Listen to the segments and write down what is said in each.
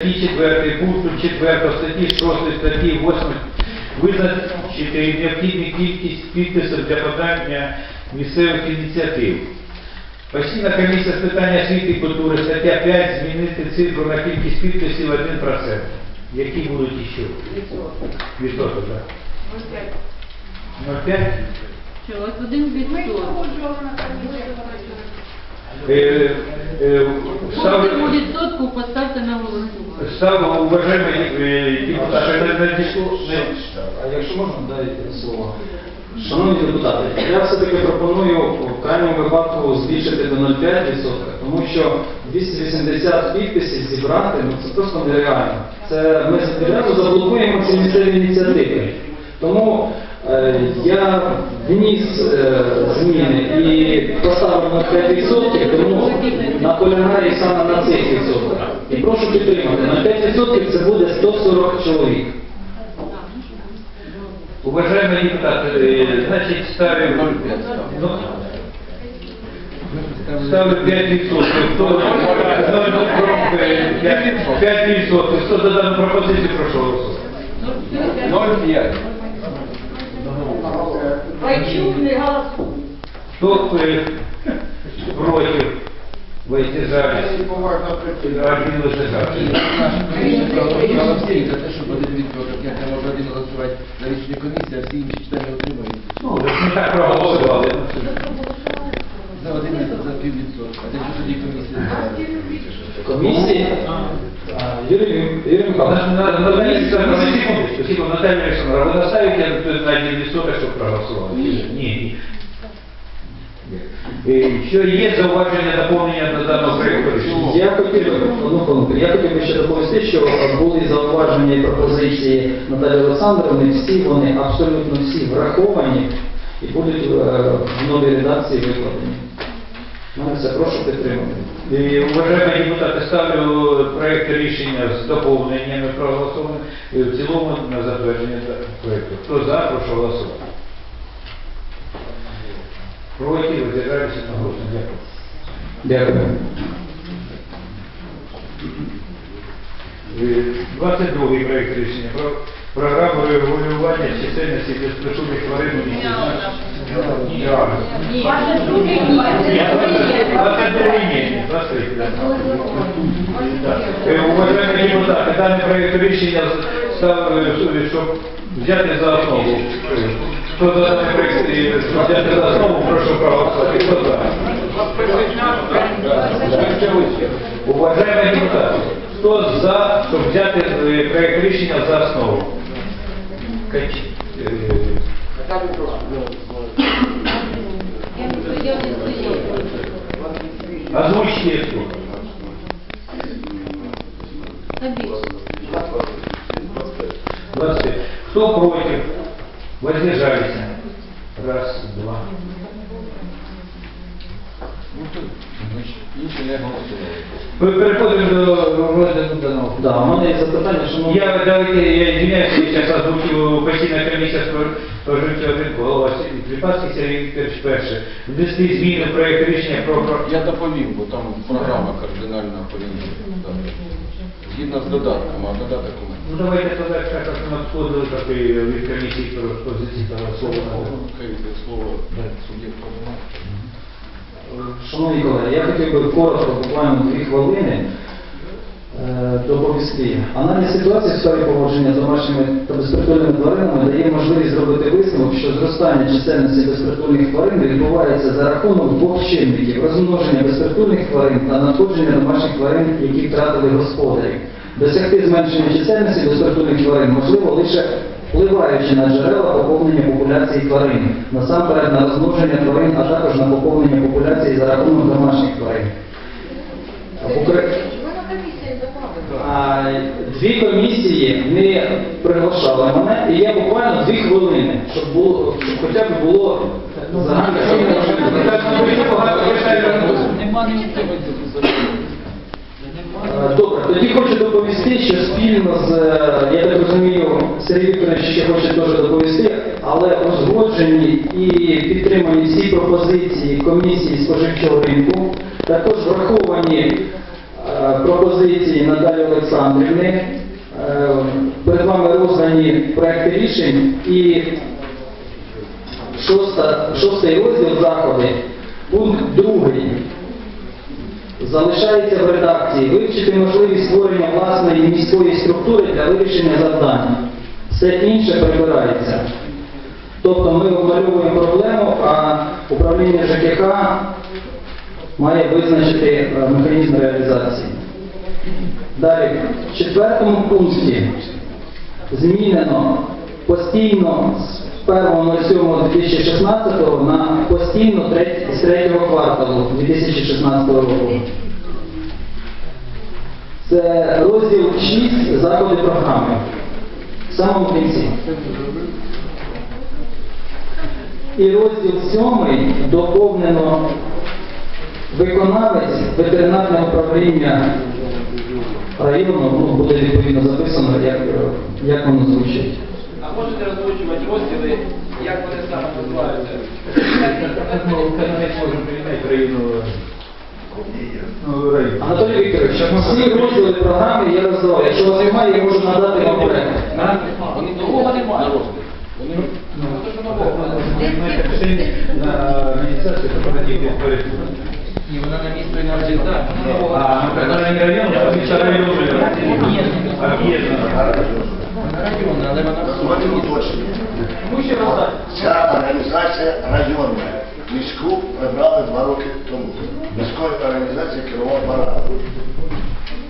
Статті 4 пункту 4 статті 6 статті 8 визначити необхідну кількість підписів для подання місцевих ініціатив. Постійна комісія з питання освіти і культури, стаття 5, змінити цифру на кількість підписів 1%. Які будуть ще? Відсоток, так. 0,5? Що, от один Ми відсоток. Е, е, ставлю- відсотку поставте на голосування. Ставлю уважаемые э, депутаты на, на дискуссию. А якщо можна, дайте слово. Шановні депутати, я все-таки пропоную в крайньому випадку збільшити до 0,5%, тому що 280 підписів зібрати, ну це просто нереально. Це ми відразу заблокуємо ці місцеві ініціативи. Тому е, я вніс е, зміни і поставив на 5%, тому наполягаю саме на цих відсотках. І прошу підтримати. На 5% це буде 140 чоловік. Уважаемые депутаты, э, значит, ставим... Ну, Ставлю 5 відсотків. Хто за 5 відсотків? Хто за дану пропозицію, прошу голосувати. 0,5. Вайчук не голосує. Хто проти? Воздержались? Воздержався. Голосує за те, щоб один відсоток, як не може один голосувати на рішення комісії, а всі інші члени отримують. Ну, ви ж не так проголосували. За один за пів відсотка. А якщо тоді комісія збирає? Наталья Александровна, вы наставите на один листок, чтобы проголосовали? Ні. Ні. Що є зауваження доповнення до даного проєкту я хотів би. Я хотів би ще доповісти, що були зауваження і пропозиції Наталії Олександровни. Всі вони абсолютно всі враховані і будуть е, в новій редакції викладені. Все прошу підтримати. І, Уважаемые депутати, ставлю проєкт рішення з доповненнями проголосованим і в цілому на затвердження проєкту. Хто за, прошу голосувати. Проти, воздержались одноголосно. Дякую. Дякую. Е, 22 проєкт рішення про програму регулювання чисельності безпритульних тварин у місті. Ні, реально. Ваше друге ні. Ні, 22 ні, 23, да. Так. Е, Уважаемі депутати, даний проєкт рішення став, е, щоб взяти за основу. Е, Хто за даний проєкт, е, щоб взяти за основу, прошу проголосувати. Хто за? Уважаемые депутаты, кто за, чтобы взяти е, проект рішення за основу? Кач- е, Озвучьте кто. Та більше. 25. Кто против? Воздержались? Раз, два. Ну, то, значить, інші не голосували. Ми переходимо до розгляду даного. Да, у мене є запитання, шановні. Я, давайте, я извиняюсь, я сейчас озвучу постійна комісія споживчого ринку, голова Кліпацький Сергій Вікторович перше. Внести зміни в проєкт рішення про... Я доповім, бо там програма кардинальна повинна. Згідно з додатком, а додаток у мене. Ну давайте тогда как раз мы отходили, как и від комісії про позиції того слова. Хай йде слово суб'єкту виконавчого. Шановні колеги, я хотів би коротко, буквально дві хвилини, доповісти. Аналіз ситуації в сфері поводження з домашніми та безпритульними тваринами дає можливість зробити висновок, що зростання чисельності безпритульних тварин відбувається за рахунок двох чинників розмноження безпритульних тварин та надходження домашніх тварин, які втратили господарів. Досягти зменшення чисельності безпритульних тварин можливо лише впливаючи на джерела поповнення популяції тварин, насамперед на розмноження тварин, а також на поповнення популяції за рахунок домашніх тварин. В Укра- Ви на комісії добавили. А, Дві комісії не приглашали мене, і я буквально дві хвилини, щоб було, щоб хоча б було загальне. Нема ні Е, Добре, тоді хочу доповісти, що спільно з, е, я так розумію, Сергій Вікторович ще хоче теж доповісти, але узгоджені і підтримані всі пропозиції комісії споживчого ринку, також враховані е, е, пропозиції Наталі Олександрівни. Е, Перед вами роздані проекти рішень і шостий розділ заходи, пункт другий. Залишається в редакції вивчити можливість створення власної міської структури для вирішення завдань. Все інше прибирається. Тобто ми обмальовуємо проблему, а управління ЖКХ має визначити е, механізм реалізації. Далі, в четвертому пункті змінено постійно з 1.07.2016 на постійно з третього кварталу 2016 року. Це розділ 6 заходи програми. В самому кінці. І розділ 7 доповнено виконавець ветеринарного управління району, ну, буде відповідно записано, як, як воно звучить. А можете розлучувати розділи, як вони саме називаються? Анатолій Вікторович, всі розділи програми я роздавав. Якщо вас немає, я можу надати вам проект. Вони довго немає розділів. Ну, на адміністрацію, то перед. І вона на місто і на адженда. А на район, а ще район об'єднано. Вона районна, але вона Давайте уточнення. Ця організація районна. Міську прибрали два роки тому. Міською організацією керував Баран.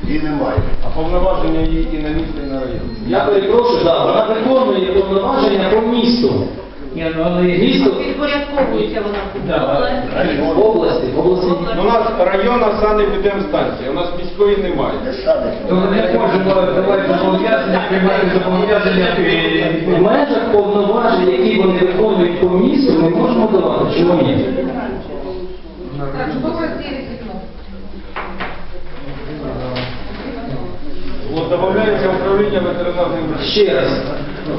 Її немає. А повноваження її і на місто, і на район. Я перепрошую, да, вона виконує повноваження по місту. Ні, ну але Місто Підпорядковується вона. Да. Район. області, обласні. Ну, У нас районна санепідемстанція, у нас міської немає. То не можемо давати зобов'язання, приймати зобов'язання. В межах повноважень, які вони виконують по місту, ми можемо давати. Чому ні? Так, що вікно? От додається управління ветеринарним Ще раз,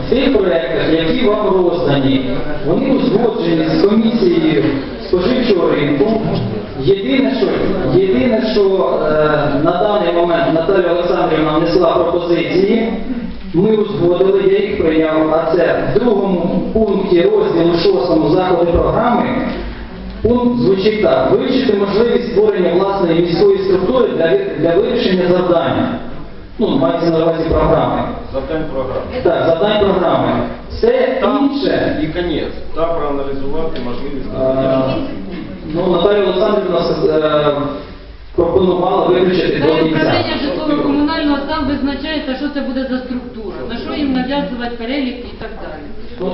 тих проєктах, які вам роздані, вони узгоджені з комісією споживчого ринку. Єдине, що, єдине, що е, на даний момент Наталя Олександрівна внесла пропозиції, ми узгодили, я їх прийняв, а це в другому пункті розділу 6 заходи програми. Пункт звучить так. Вивчити можливість створення власної міської структури для, для вирішення завдання. Ну, мається на увазі програми. завдань програми. Так, завдань програми. Все інше, І конець. Та проаналізувати можливість надання. ну, Наталія Олександрівна е, пропонувала виключити до кінця. управління житлово-комунального там визначається, що це буде за структура, на що їм нав'язувати перелік і так далі.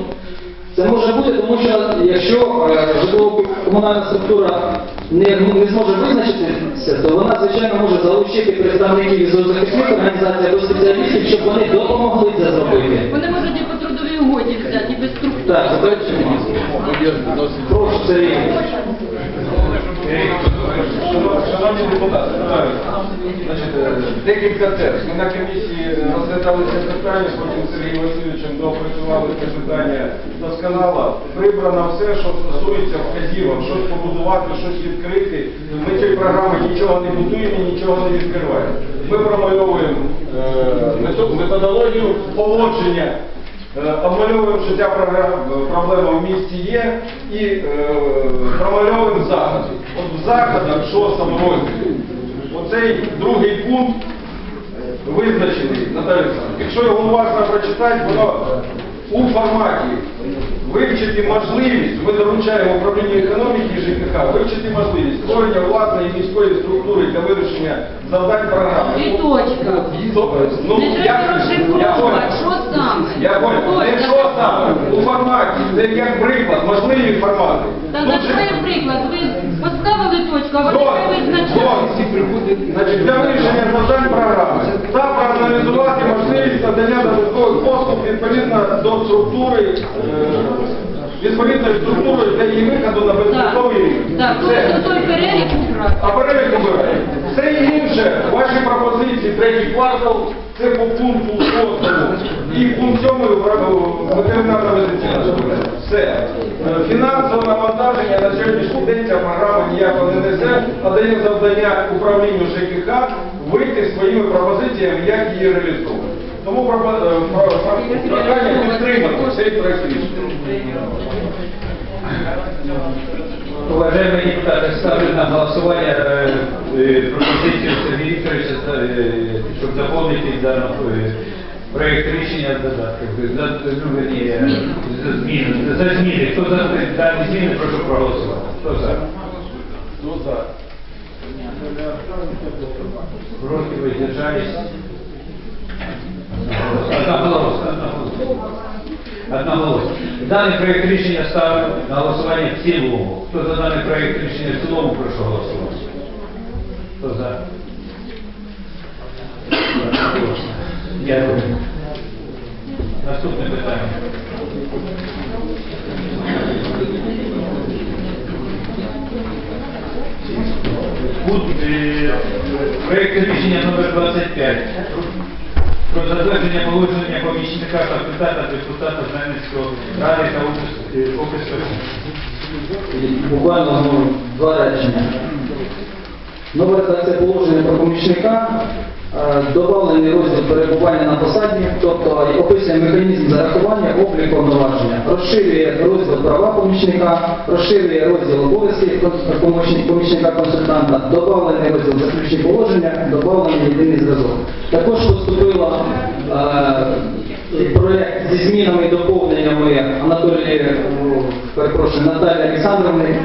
Ну, Це може бути, тому що якщо е, житлово-комунальна структура не, не зможе визначитися, то вона, звичайно, може залучити представників із захисних організацій або спеціалістів, щоб вони допомогли це зробити. Вони можуть і по трудовій угоді взяти, і без структури. Так, задачі. Прошу, Сергій. Шановні депутати, е, декілька тез. Ми на комісії розглядали це питання, потім з Сергієм Васильовичем доопрацювали це питання досконало. Прибрано все, що стосується вказівок, щось побудувати, щось відкрити. Ми цієї програми нічого не будуємо, нічого не відкриваємо. Ми промальовуємо е, методологію поводження Обмальовуємо, що ця проблема в місті є, і е, промальовуємо заходи. От в заходах, в шостому розділі, оцей другий пункт визначений, Наталя Олександровна. Якщо його уважно прочитати, воно у форматі вивчити можливість, ми доручаємо управлінню економіки і ЖКХ, вивчити можливість створення власної міської структури для вирішення завдань програми. І точка. Ну, Не я, я розшифровувати, що саме. Я говорю. Не що саме? У форматі. Це як приклад, можливі формати. Та за же- що приклад? Ви поставили точку, а вони не визначають. Значить, для вирішення завдань програми та проаналізувати можливість надання додаткових послуг відповідно до структури, е, відповідної структури для її виходу на безпековий так, той перелік А убрати. перелік обирає. Все інше, ваші пропозиції, третій квартал, Це по пункту 6. І пункт 7 ветеринарна медицина. Все. Е, Фінансове навантаження на сьогоднішній день ця програма ніякого не несе, а дає завдання управлінню ЖКХ вийти своїми пропозиціями, як її реалізовувати. Тому е, про- про- прохання підтримати цей проект рішення. Уважаемые депутаты, ставлю на голосование э, э, пропозицию Сергея Викторовича, э, чтобы дополнить данный э, проект решения додатков. За, ну, вернее, за зміни. За зміни. Хто за дані зміни, прошу проголосувати. Хто за? Хто за? Проти воздержались? Одноголосно. Одноголосно. Одноголосно. Даний проект рішення ставлю на голосування в цілому. Хто за даний проект рішення в цілому, прошу голосувати. Хто за? Одноголосно. Дякую. Наступне питання. Пункт, е, проект рішення номер 25 Про затвердження положення помічника капітана депутата Знам'янського ради та офіс- е, офісу. Буквально ну, два речення. Нова редакція положення про помічника, е, добавлений розділ перебування на посаді, тобто описує механізм зарахування, облік повноваження, розширює розділ права помічника, розширює розділ обов'язків помічника-консультанта, добавлений розділ заключні положення, добавлений єдиний зразок. Також поступила е, проект зі змінами і доповненнями Анатолії, е, перепрошую, Наталії Олександровни.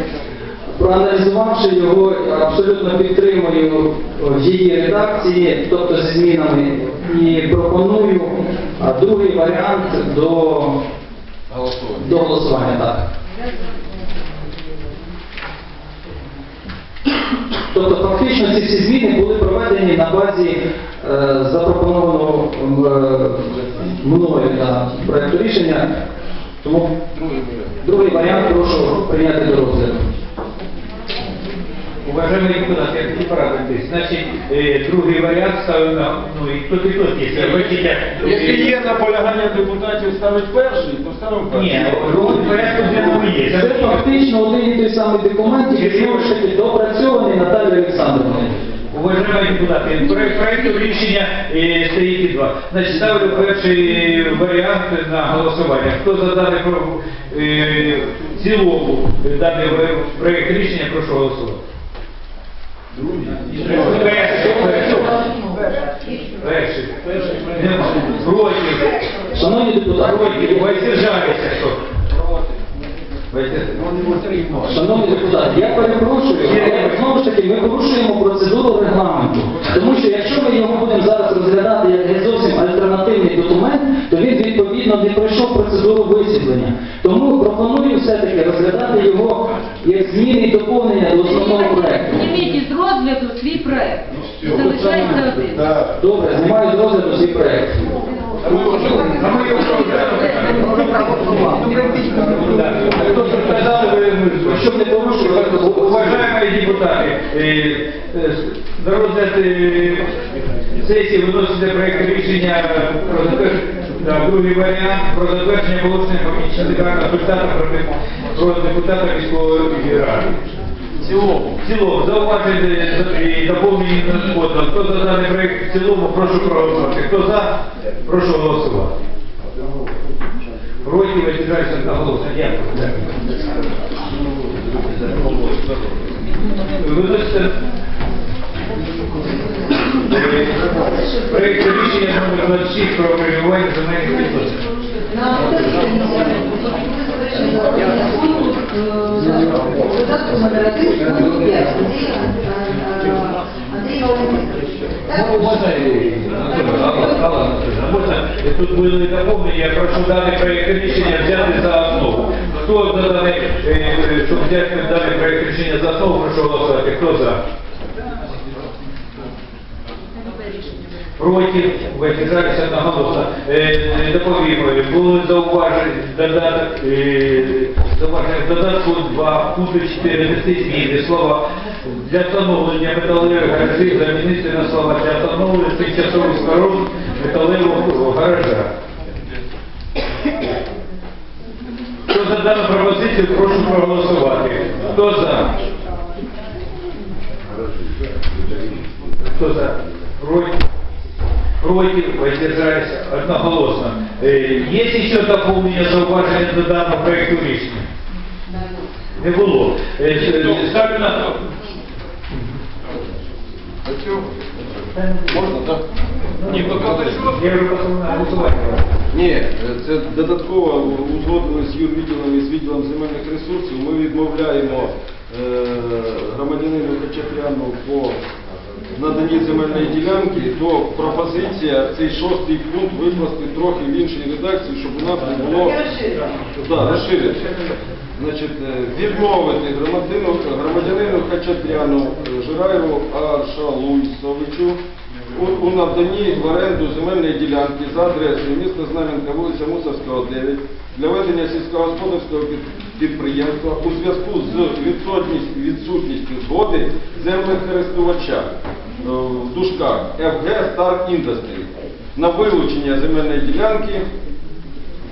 Проаналізувавши його, абсолютно підтримую в її редакції, тобто зі змінами, і пропоную другий варіант до, до голосування. Так. Тобто фактично ці всі зміни були проведені на базі е, запропонованого е, мною на проєкту рішення. Тому другий варіант прошу прийняти до розгляду. Уважаемые депутаты, я хочу порадовать. Значит, е, другий варіант ставлю на, ну і тут і тут є. Бачите, Якщо є наполягання депутатів ставити перший, то ставимо перший. Ні, другий порядку денному є. Це фактично один і той самий документ, який знову ж таки допрацьований Наталією Олександровною. Уважаемые депутаты, проект, проекту рішення е, стоїть і два. Значить, ставлю перший варіант на голосування. Хто за даний про- е, в цілому даний ва- проект рішення, прошу голосувати. Проти. Шановні депутати. Воздержалися, що? шановні депутати, я перепрошую, але знову ж таки ми порушуємо процедуру регламенту. Тому що якщо ми його будемо зараз розглядати як не зовсім альтернативний документ, то він відповідно не пройшов процедуру висвітлення. Тому пропоную все-таки розглядати його як зміни і доповнення до основного проекту Зніміть із розгляду свій проект. І залишається один. Добре, знімаю з розгляду свій проект. А ми його Да. Хто сказав, ви- Щоб не порушувати Уважаемые депутаты, э, э, на розгляд э, сесії виноситься проект рішення про затвердження, да, другий варіант про затвердження положення помічника консультанта про, про депутата міської ради. Цілому. В цілому. Зауваження і доповнення на згодом. Хто за даний проект в цілому, прошу проголосувати. Хто за, прошу голосувати. Проти воздержаюся на голосу. Дякую. Виноситься проект рішення номер 26 про перебування земельних відносин. Додатку номер один, пункт 5. Андрій Володимирович. Можна, е, Анатолій, Алла, Алла Анатолійовна, можна, е, тут були доповнення, я прошу даний проєкт рішення взяти за основу. Хто за даний, е, е, щоб взяти даний проєкт рішення за основу, прошу голосувати. Хто за? проти, витікаюся одноголосно. Е, е, Доповім, були зауважені зауваження е, в додатку 2, пункту 4, зміни слова для встановлення металевих гаражів замінити на слова для встановлення тимчасових споруд металевого гаража. Хто за дану пропозицію, прошу проголосувати. Хто за? Хто за? Проти? Против, воздержались одноголосно. Е, Є ще доповнення зауваження до даного проекту рішення? Не було. Е, е, Ставлю на Можна, так? Ні, це додатково узгодили з юрвідділом і з відділом земельних ресурсів. Ми відмовляємо е, громадянину Качапляну по наданні земельної ділянки, то пропозиція цей шостий пункт викласти трохи в іншій редакції, щоб у нас не було да, розширити. Значить, е, відмовити громадянину, громадянину Хачатряну е, Жираєву Аршалуйсовичу у, у наданні в оренду земельної ділянки за адресою міста Знам'янка, вулиця Мусорського, 9 для ведення сільськогосподарського підприємства у зв'язку з відсутністю згоди землекористувача в дужках FG Star Industry на вилучення земельної ділянки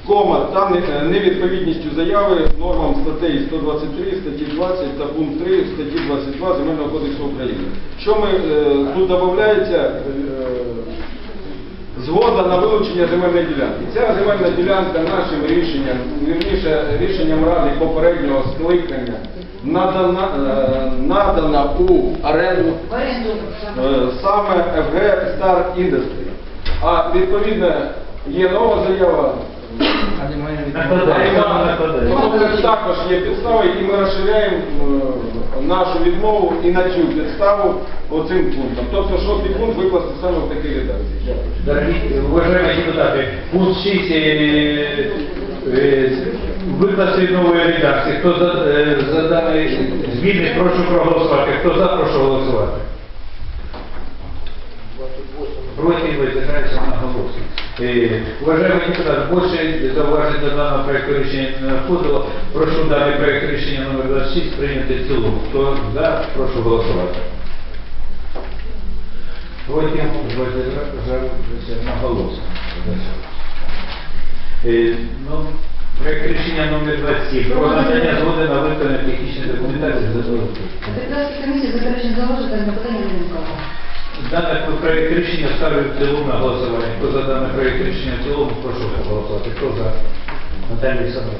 кома та невідповідністю заяви нормам статей 123, статті 20 та пункт 3 статті 22 Земельного кодексу України. Що ми е, тут додається е, згода на вилучення земельної ділянки. Ця земельна ділянка нашим рішенням, вірніше рішенням ради попереднього скликання надана, е, надана у оренду В оренду. Е, саме FG Star Industry. А відповідно є нова заява. Тобто це також є підстава, і ми розширяємо е, нашу відмову і на цю підставу оцим пунктом. Тобто шостий пункт викласти саме в такій редакції. Дякую. Дорогі уважаемые депутаты, пункт 6 е, е, викласти нової редакції. Хто за, е, за дані зміни, прошу проголосувати. Хто за, прошу голосувати. Против воздержались одноголосно. Е, Уважаемые депутаты, больше зауважень до даного проекту рішення не надходило. Прошу даний проект рішення номер 26 прийняти в цілому. Хто за, прошу голосувати. Против воздержались одноголосно. Е, Ну, проект рішення номер 27. Про надання згоди на виконання технічної документації за Депутатська комісія заперечень заложить, на питання не. Даний проект рішення ставлю в цілому на голосування. Хто за даний проект рішення в цілому, прошу проголосувати. Хто за? Наталія Олександровна.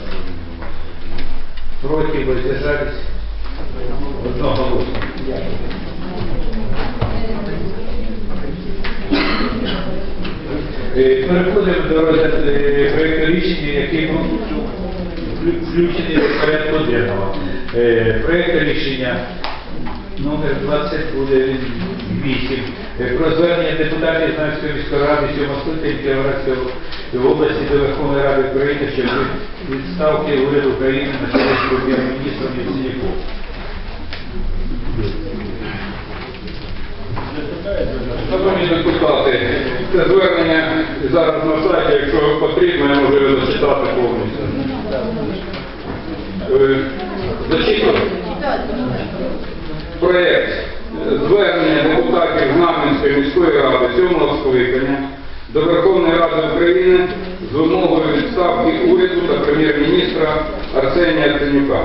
Проти, воздержались? Одноголосно. Е, Переходимо до розгляду е, проекту рішення, який був включений до порядку денного. Е, Проект рішення номер 20 буде 8. Про звернення депутатів Знам'янської міської ради сьомого скликання Кіровоградської області до Верховної Ради України щодо відставки уряду України на чолі з прем'єр-міністром Яценюком. Шановні депутати, це звернення зараз на сайті, якщо потрібно, я можу його зачитати повністю. Е, Зачитую. Проєкт звернення депутатів Знам'янської міської ради сьомого скликання до Верховної Ради України з вимогою відставки уряду та прем'єр-міністра Арсенія Яценюка.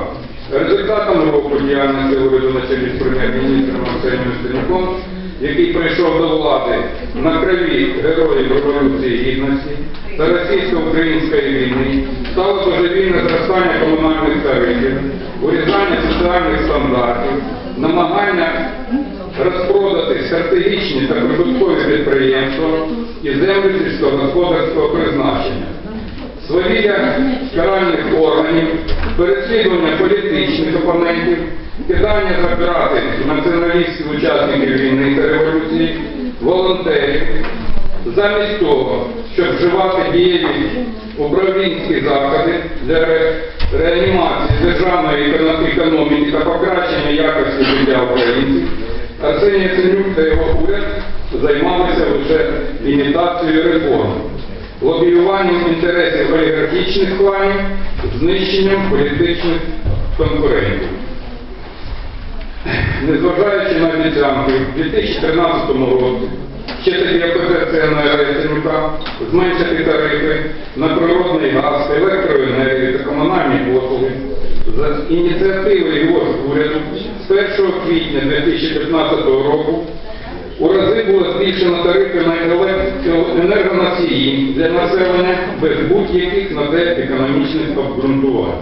Результатом року діяльності уряду на чолі з прем'єр-міністром Арсенієм Яценюком, який прийшов до влади на крові героїв Революції Гідності та російсько-української війни, стало божевільне зростання комунальних тарифів, урізання соціальних стандартів, намагання розпродати стратегічні та прибуткові підприємства і землі сільськогосподарського призначення. Свавілля каральних органів, переслідування політичних опонентів, кидання за пірати націоналістів учасників війни та революції, волонтерів, замість того, щоб вживати дієві управлінські заходи для реанімації державної економіки та покращення якості життя українців, Арсеній Яценюк та його уряд займалися лише імітацією реформ, лобіюванням інтересів олігархічних кланів, знищенням політичних конкурентів. Незважаючи на обіцянки, в 2013 році ще опозиція на Яценюка зменшити тарифи на природний газ, електроенергію та комунальні послуги за ініціативи його уряду з 1 квітня 2015 року у рази було збільшено тарифи на електроенергоносії для населення без будь-яких на те економічних обґрунтувань.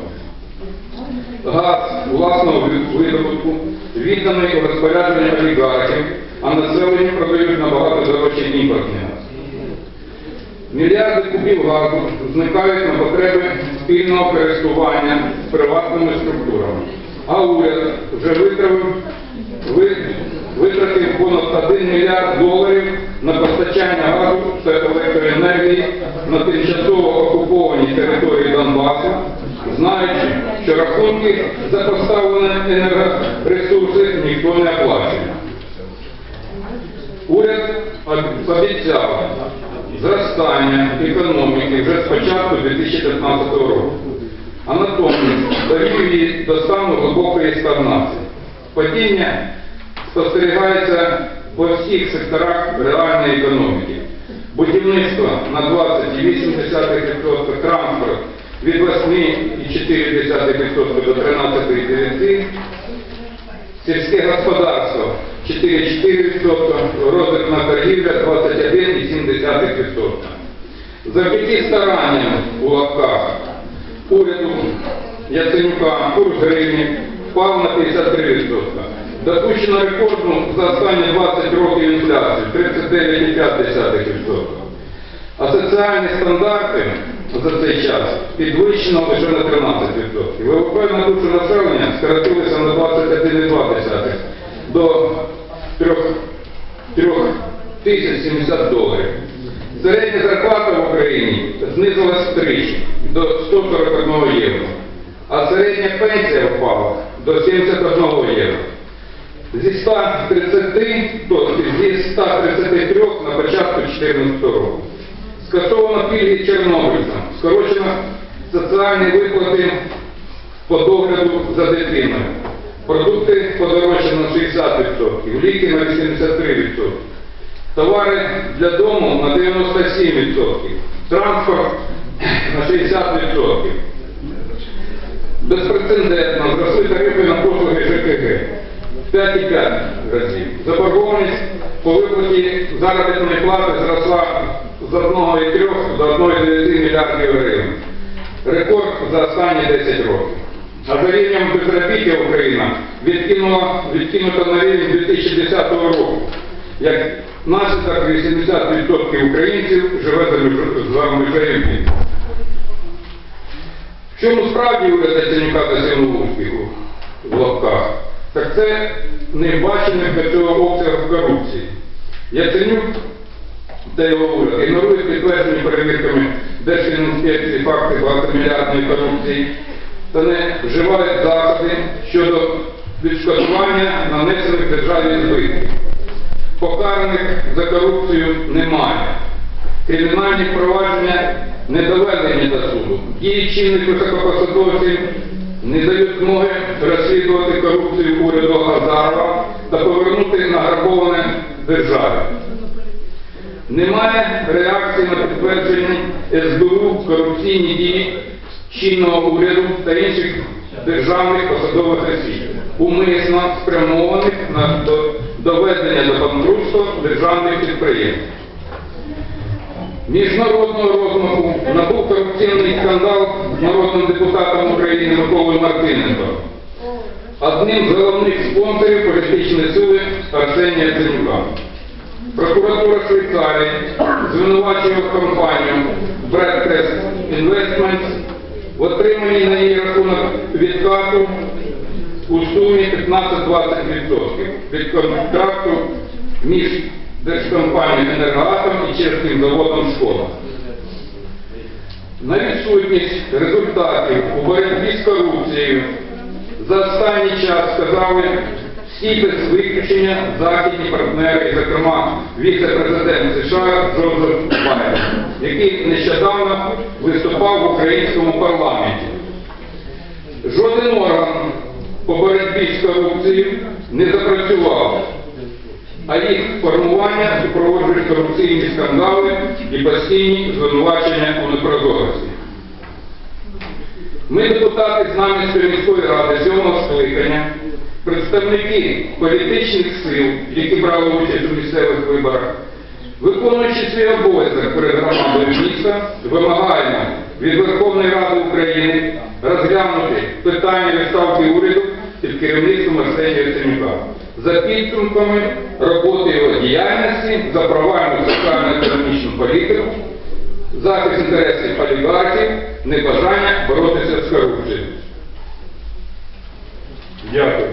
Газ власного видобутку відданий у розпорядження олігархів, а населенню продають набагато дорожче імпортний газ. Мільярди кубів газу зникають на потреби спільного користування з приватними структурами. А уряд вже витратив, витратив понад 1 мільярд доларів на постачання газу та електроенергії на тимчасово окупованій території Донбасу, знаючи, що рахунки за поставлені енергоресурси ніхто не оплачує. Уряд обіцяв зростання економіки вже з початку 2015 року, а натомість довів її до стану глибокої стагнації. Падіння спостерігається по всіх секторах реальної економіки. Будівництво на 20,8%, транспорт від 8,4% до 13,9%, Сільське господарство 4,4%, розвитна торгівля 21,7%. Завдяки старанням у лапках уряду Яценюка курс гривні впав на 53%. Допущено рекордну за останні 20 років інфляцію 39,5%. А соціальні стандарти за цей час підвищено лише на 13%. ВВП на душу населення скоротилося на 21,2% до 3 3070 доларів. Середня зарплата в Україні знизилась втричі до 141 євро, а середня пенсія впала до 71 євро. Зі 130, тобто зі 133 на початку 2014 року. Скасовано пільги чорнобильцям, скорочено соціальні виплати по догляду за дитиною. Продукти подорожчано на 60%, ліки на 83%, товари для дому на 97%, транспорт на 60%. Безпрецедентно зросли тарифи на послуги ЖКГ в 5,5 разів. Заборгованість по виплаті заробітної плати зросла з 1,3 до 1,9 мільярдів гривень. Рекорд за останні 10 років. А за рівнем безробіття Україна відкинула, відкинута на рівень 2010 року. Як наслідок 80% українців живе за меж- межею. В чому справді уряд Яценюка досягнув успіху в лапках? Так це небачених до цього обсягів корупції. Яценюк та його уряд ігнорують підтверджені перевірками Держфінінспекції факти багатомільярдної корупції та не вживають заходи щодо відшкодування нанесених державі збитків. Покараних за корупцію немає. Кримінальні провадження не доведені до суду. Дії чинних високопосадовців не дають змоги розслідувати корупцію уряду Азарова та повернути награбоване державі. Немає реакції на підтвердження СБУ корупційні дії чинного уряду та інших державних посадових осіб, умисно спрямованих на доведення до банкрутства державних підприємств. Міжнародного розмаху набув корупційний скандал з народним депутатом України Миколою Мартиненко, одним з головних спонсорів політичної сили Арсенія Яценюка. Прокуратура Швейцарії звинувачує компанію Breadcrest Investments в отриманні на її рахунок відкату у сумі 15-20% від контракту між держкомпанією «Енергоатом» і чеським заводом «Шкода». На відсутність результатів у боротьбі з корупцією за останній час сказали всі без виключення західні партнери, зокрема віце-президент США Джозеф Байден, який нещодавно виступав в українському парламенті. Жоден орган боротьбі з корупцією не запрацював. а їх формування супроводжують корупційні скандали і постійні звинувачення у непрозорості. Ми, депутати з Знам'янської міської ради сьомого скликання, представники політичних сил, які брали участь у місцевих виборах, виконуючи свій обов'язок перед громадою міста, вимагаємо від Верховної Ради України розглянути питання відставки уряду під керівництвом Арсенія Яценюка за підсумками роботи його діяльності, за провальну соціально-економічну політику, захист інтересів олігархів, небажання боротися з корупцією. Дякую.